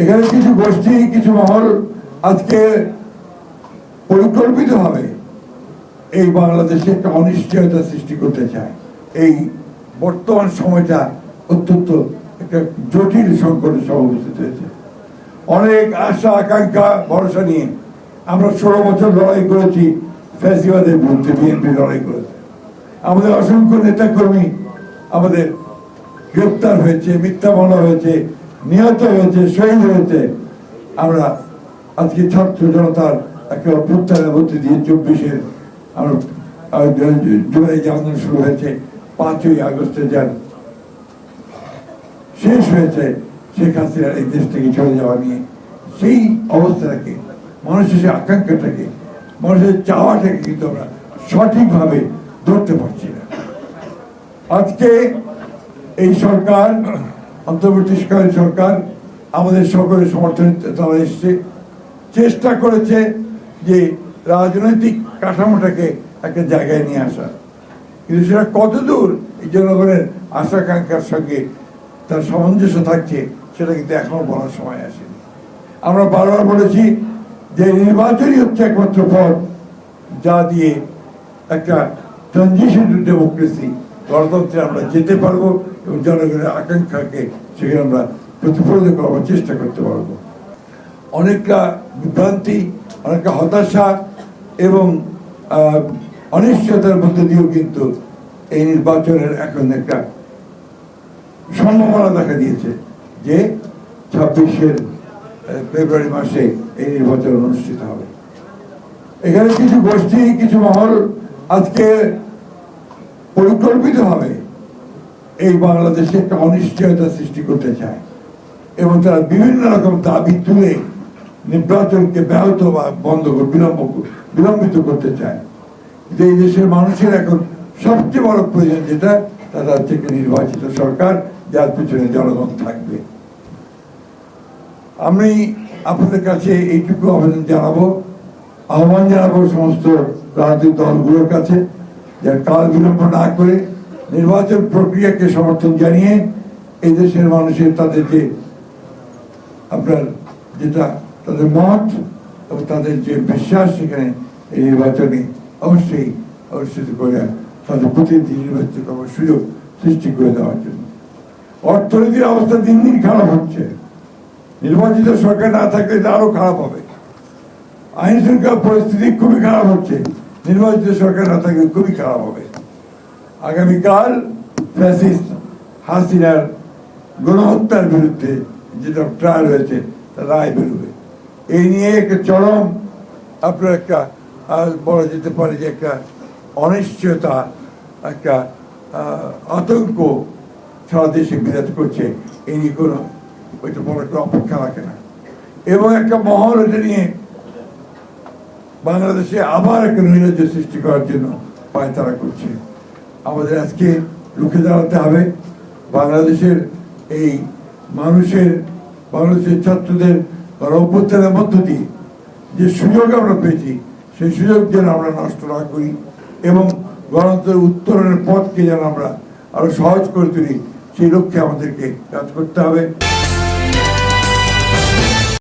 এখানে কিছু গোষ্ঠী, কিছু মহল আজকে পরিকল্পিতভাবে এই বাংলাদেশে একটা অনিশ্চয়তা সৃষ্টি করতে চায়। এই বর্তমান সময়টা অত্যন্ত একটা জটিল সহ উপস্থিত হয়েছে। অনেক আশা, আকাঙ্ক্ষা, ভরসা নিয়ে আমরা ষোলো বছর লড়াই করেছি ফ্যাসিবাদের বিরুদ্ধে বিএনপি লড়াই করেছে। আমাদের অসংখ্য নেতাকর্মী আমাদের গ্রেপ্তার হয়েছে, মিথ্যা মামলা হয়েছে নিহত হয়েছে, শহীদ হয়েছে। আমরা আজকে ছাত্র জনতার একটা অভ্যুত্থানের মধ্যে দিয়ে চব্বিশের জুলাই যে শুরু হয়েছে, পাঁচই আগস্টে যান শেষ হয়েছে, শেখ হাসিনার এই দেশ থেকে চলে যাওয়া নিয়ে। সেই অবস্থাটাকে, মানুষের সেই আকাঙ্ক্ষাটাকে, মানুষের চাওয়াটাকে কিন্তু আমরা সঠিকভাবে ধরতে পারছি না। আজকে এই সরকার অন্তর্বর্তীকালীন সরকার আমাদের সকলের সমর্থনে তারা এসছে। চেষ্টা করেছে যে রাজনৈতিক কাঠামোটাকে একটা জায়গায় নিয়ে আসা। কিন্তু সেটা কতদূর এই জনগণের আশাকাঙ্ক্ষার সঙ্গে তার সামঞ্জস্য থাকছে, সেটা কিন্তু এখনও বলার সময় আসেনি। আমরা বারবার বলেছি যে নির্বাচনই হচ্ছে একমাত্র পথ যা দিয়ে একটা ট্রানজিশন টু ডেমোক্রেসি গণতন্ত্রে আমরা যেতে পারব এবং জনগণের আকাঙ্ক্ষাকে সেখানে আমরা প্রতিফলিত করার চেষ্টা করতে পারব। অনেকটা বিভ্রান্তি, অনেকটা হতাশা এবং অনিশ্চয়তার মধ্যে দিয়েও কিন্তু এই নির্বাচনের এখন একটা সম্ভাবনা দেখা দিয়েছে যে ছাব্বিশের ফেব্রুয়ারি মাসে এই নির্বাচন অনুষ্ঠিত হবে। এখানে কিছু গোষ্ঠী, কিছু মহল আজকে পরিকল্পিতভাবে এই বাংলাদেশে একটা অনিশ্চয়তা সৃষ্টি করতে চায়। এবং তারা বিভিন্ন রকম দাবি তুলে নির্বাচনকে ব্যাহত বা বন্ধ বিলম্ব বিলম্বিত করতে চায়। যে এই দেশের মানুষের এখন সবচেয়ে বড় প্রয়োজন যেটা তারা হচ্ছে নির্বাচিত সরকার, যার পিছনে জনগণ থাকবে। আমি আপনাদের কাছে এইটুকু আবেদন জানাব। আহ্বান জানাব সমস্ত রাজনৈতিক দলগুলোর কাছে। যে কাল বিলম্ব না করে নির্বাচন প্রক্রিয়াকে সমর্থন জানিয়ে এই দেশের মানুষের তাদের যে আপনার যেটা তাদের মত এবং তাদের যে বিশ্বাস সেখানে এই নির্বাচনে অবশ্যই অনুষ্ঠিত করে তাদের প্রতিনিধি নির্বাচিত করার সুযোগ সৃষ্টি করে দেওয়ার জন্য। অর্থনীতির অবস্থা দিন দিন খারাপ হচ্ছে। নির্বাচিত সরকার না থাকলে আরও খারাপ হবে। আইন শৃঙ্খলা পরিস্থিতি খুবই খারাপ হচ্ছে। নির্বাচিত সরকার না থাকলে খুবই খারাপ হবে। আগামীকাল ফ্যাসিস্ট হাসিনার গণহত্যার বিরুদ্ধে যেটা ট্রায়াল হয়েছে রায় বেরোবে। এই নিয়ে একটা চরম আপনার একটা বলা যেতে পারে যে একটা অনিশ্চয়তা, একটা আতঙ্ক সারা দেশে বিরাজ করছে, এই নিয়ে কোনো, ওইটা বড় একটা অপেক্ষা রাখে না। এবং একটা মহল এটা নিয়ে বাংলাদেশে আবার একটা নৈরাজ্য সৃষ্টি করার জন্য পায়তারা করছে। আমাদের আজকে রুখে দাঁড়াতে হবে। বাংলাদেশের এই মানুষের, বাংলাদেশের ছাত্রদের তারা অভ্যুত্থানের মধ্য দিয়ে যে সুযোগ আমরা পেয়েছি, সেই সুযোগ যেন আমরা নষ্ট না করি এবং গণতন্ত্রের উত্তরণের পথকে যেন আমরা আরও সহজ করে তুলি, সেই লক্ষ্যে আমাদেরকে কাজ করতে হবে।